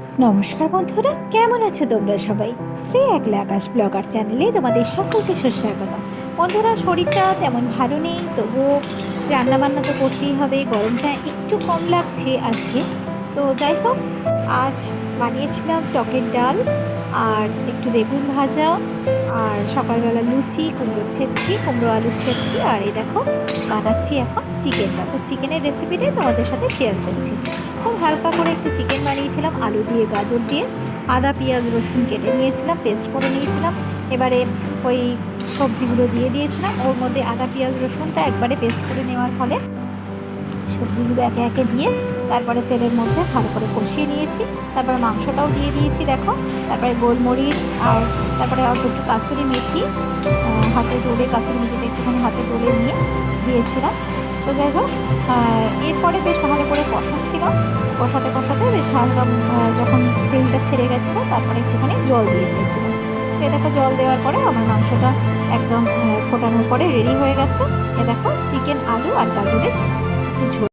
নমস্কার বন্ধুরা, কেমন আছো তোমরা সবাই? শ্রী একলা আকাশ ব্লগার চ্যানেলে তোমাদের সকলকে সুস্বাগত। বন্ধুরা, শরীরটা তেমন ভালো নেই, তবুও রান্নাবান্না তো করতেই হবে, গরমটা একটু কম লাগছে আজকে। তো যাই হোক, আজ বানিয়েছিলাম টকের ডাল আর একটু বেগুন ভাজা, আর সকালবেলা লুচি কুমড়ো ছেঁচকি, কুমড়ো আলুর ছেঁচকি, আর এই দেখো বানাচ্ছি এখন চিকেনটা। তো চিকেনের রেসিপিটাই তোমাদের সাথে শেয়ার করছি। খুব হালকা করে একটু চিকেন বানিয়েছিলাম, আলু দিয়ে, গাজর দিয়ে। আদা, পেঁয়াজ, রসুন কেটে নিয়েছিলাম পেস্ট করে নিয়েছিলাম। এবারে ওই সবজিগুলো দিয়ে দিয়েছিলাম। ওর মধ্যে আদা, পেঁয়াজ, রসুনটা একবারে পেস্ট করে নেওয়ার ফলে সবজিগুলো একে একে দিয়ে তারপরে তেলের মধ্যে ভালো করে কষিয়ে নিয়েছি। তারপরে মাংসটাও দিয়ে দিয়েছি, দেখো। তারপরে গোলমরিচ আর তারপরে অল্প একটু কাসুরি মেথি হাতে ডলে, কাসুরি মেথিটা একটুখানি হাতে ডলে নিয়ে দিয়েছিলাম। তো যাই হোক এরপরে বেশ ভালো করে কষাচ্ছিলাম কষাতে কষাতে বেশ হালকা যখন তেলটা ছেড়ে গেছিল, তারপরে একটুখানি জল দিয়ে দিয়েছিলাম এ দেখো, জল দেওয়ার পরে আমার মাংসটা একদম ফোটানোর পরে রেডি হয়ে গেছে। এ দেখো চিকেন আলু আর গাজরের ঝোল।